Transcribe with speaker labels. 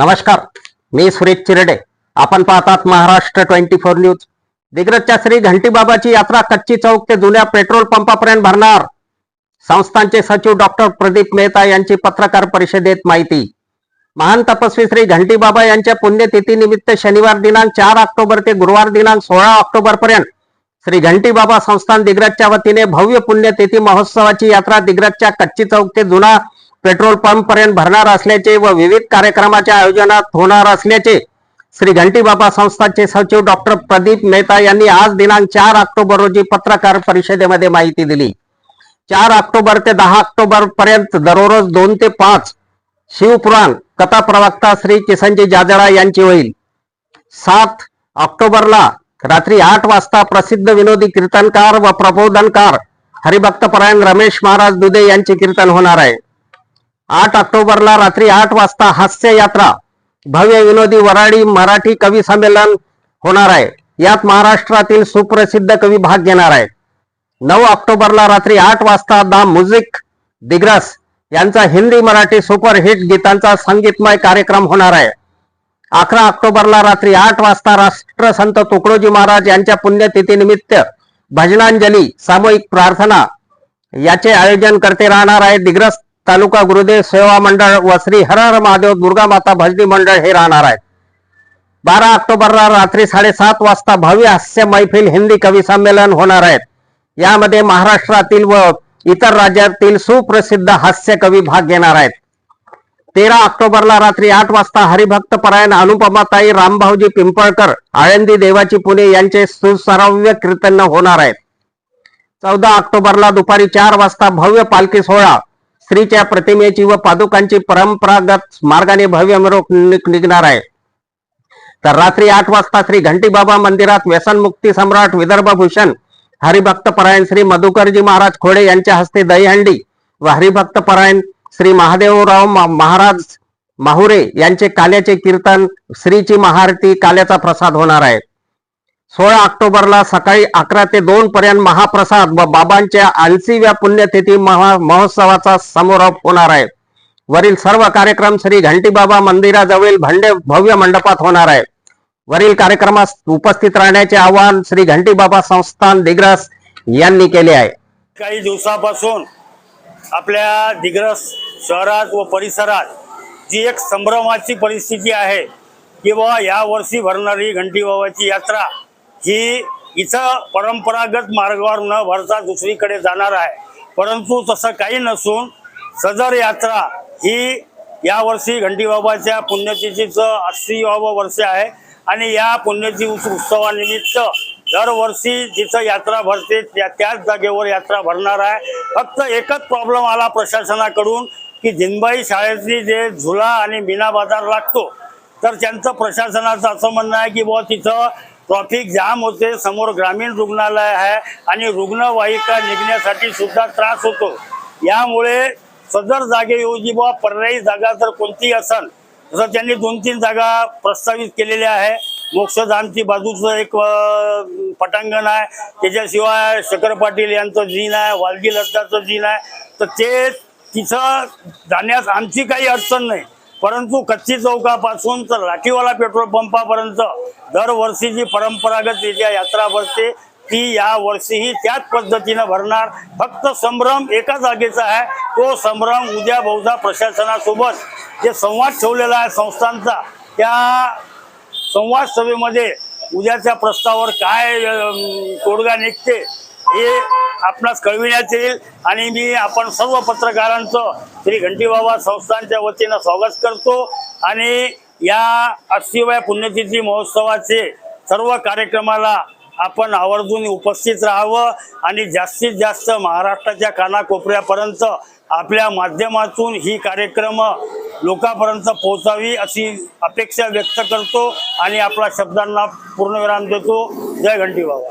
Speaker 1: नमस्कार मी सुरेश चिरडे. आपण पाहतात महाराष्ट्र ट्वेंटी फोर न्यूज. दिग्रजच्या श्री घंटीबाबाची यात्रा कच्ची चौक ते जुन्या पेट्रोल पंपापर्यंत भरणार. संस्थांचे सचिव डॉक्टर प्रदीप मेहता यांची पत्रकार परिषदेत माहिती. महान तपस्वी श्री घंटीबाबा यांच्या पुण्यतिथीनिमित्त शनिवार दिनांक चार ऑक्टोबर ते गुरुवार दिनांक सोळा ऑक्टोबर पर्यंत श्री घंटीबाबा संस्थान दिग्रजच्या वतीने भव्य पुण्यतिथी महोत्सवाची यात्रा दिग्रजच्या कच्ची चौक ते जुना पेट्रोल पंप पर्यंत भरणार असल्याचे व विविध कार्यक्रमाच्या आयोजनात होणार असल्याचे श्री घंटीबाबा संस्थाचे सचिव डॉक्टर प्रदीप मेहता यांनी आज दिनांक चार ऑक्टोबर रोजी पत्रकार परिषदेमध्ये माहिती दिली. चार ऑक्टोबर ते दहा ऑक्टोबर पर्यंत दररोज दोन ते पाच शिवपुराण कथा प्रवक्ता श्री किसनजी जाजडा यांची होईल. सात ऑक्टोबरला रात्री आठ वाजता प्रसिद्ध विनोदी कीर्तनकार व प्रबोधनकार हरिभक्तपरायण रमेश महाराज दुधे यांचे कीर्तन होणार आहे. आठ ऑक्टोबरला रात्री आठ वाजता हास्य यात्रा. भव्य विनोदी वराडी मराठी कवी संमेलन होणार आहे. यात महाराष्ट्रातील सुप्रसिद्ध कवी भाग घेणार आहेत. नऊ ऑक्टोबरला रात्री आठ वाजता द म्युझिक दिग्रस यांचा हिंदी मराठी सुपरहिट गीतांचा संगीतमय कार्यक्रम होणार आहे. अकरा ऑक्टोबरला रात्री आठ वाजता राष्ट्रसंत तुकडोजी महाराज यांच्या पुण्यतिथीनिमित्त भजनांजली सामूहिक प्रार्थना याचे आयोजन करते राहणार आहे दिग्रस तालुका गुरुदेव सेवा मंडळ व श्री हर महादेव दुर्गा माता भजनी मंडळ हे राहणार आहेत. बारा ऑक्टोबरला रात्री साडेसात वाजता भव्य हास्य मैफिल हिंदी कवी संमेलन होणार आहेत यामध्ये महाराष्ट्रातील व इतर राज्यातील सुप्रसिद्ध हास्य कवी भाग घेणार आहेत. तेरा ऑक्टोबरला रात्री आठ वाजता हरिभक्त परायण अनुपमाताई रामभाऊजी पिंपळकर आळंदी देवाची पुणे यांचे सुसराव्य कीर्तन होणार आहेत चौदा ऑक्टोबरला दुपारी चार वाजता भव्य पालखी सोहळा स्त्रीच्या प्रतिमेची व पादुकांची परंपरागत मार्गाने भव्य मिरवणूक निघणार आहे. तर रात्री आठ वाजता श्री घंटीबाबा मंदिरात व्यसनमुक्ती सम्राट विदर्भ भूषण हरिभक्त परायण श्री मधुकरजी महाराज खोडे यांच्या हस्ते दहीहंडी व हरिभक्त परायण श्री महादेवराव महाराज माहुरे यांचे काल्याचे कीर्तन श्रीची महाआरती काल्याचा प्रसाद होणार आहे. सोळा ऑक्टोबरला सकाळी अकरा ते दोन पर्यंत महाप्रसाद व बाबांच्या ऐंशीव्या पुण्यतिथी महा महोत्सवाचा समारोप होणार आहे. वरील सर्व कार्यक्रम श्री घंटीबाबा मंदिराजवळील भंडे भव्य मंडपात होणार आहे. वरील कार्यक्रमास उपस्थित राहण्याचे आवाहन श्री घंटीबाबा संस्थान दिग्रस यांनी केले आहे.
Speaker 2: काही दिवसापासून आपल्या दिग्रस शहरात व परिसरात जी एक संभ्रमाची परिस्थिती आहे की बाबा या वर्षी भरणारी घंटीबाबाची यात्रा की इथं परंपरागत मार्गावर न भरता दुसरीकडे जाणार आहे. परंतु तसं काही नसून सदर यात्रा ही यावर्षी घंटीबाबाच्या पुण्यतिथीचं अस्सीवावं वर्ष आहे आणि या पुण्यतिथी उत्सवानिमित्त दरवर्षी जिथं यात्रा भरते त्या त्याच जागेवर यात्रा भरणार आहे. फक्त एकच प्रॉब्लेम आला प्रशासनाकडून की जिनबाई शाळेतली जे झुला आणि मीना बाजार लागतो तर त्यांचं प्रशासनाचं असं म्हणणं आहे की बुवा तिथं ट्रॉफिक जाम होते समोर ग्रामीण रुग्णालय आहे आणि रुग्णवाहिका निघण्यासाठी सुद्धा त्रास होतो. यामुळे सदर जागेऐवजी बुवा पर्यायी जागा जर कोणती असेल जसं त्यांनी दोन तीन जागा प्रस्तावित केलेल्या आहे. मोक्षधामची बाजूचं एक पटांगण आहे. त्याच्याशिवाय शकर पाटील यांचं जीन आहे वालगी लड्डाचं जीन आहे. तर ते तिथं जाण्यास आमची काही अडचण नाही. परंतु कच्ची चौकापासून तर लाठीवाला पेट्रोल पंपापर्यंत दरवर्षी जी परंपरागत रित्या यात्रा भरते ती या वर्षीही त्याच पद्धतीनं भरणार. फक्त संभ्रम एका जागेचा आहे तो संभ्रम उद्या बहुधा प्रशासनासोबत जे संवाद ठेवलेला आहे संस्थांचा त्या संवाद सभेमध्ये उद्याच्या प्रस्तावावर काय तोडगा निघते हे आपणास कळविण्यात येईल आणि मी आपण सर्व पत्रकारांचं श्री घंटीबाबा संस्थांच्या वतीनं स्वागत करतो आणि या अस्सीव्या पुण्यतिथी महोत्सवाचे सर्व कार्यक्रमाला आपण आवर्जून उपस्थित राहावं आणि जास्तीत जास्त महाराष्ट्राच्या कानाकोपऱ्यापर्यंत आपल्या माध्यमातून ही कार्यक्रम लोकांपर्यंत पोहोचावी अशी अपेक्षा व्यक्त करतो आणि आपल्या शब्दांना पूर्णविराम देतो. जय घंटी बाबा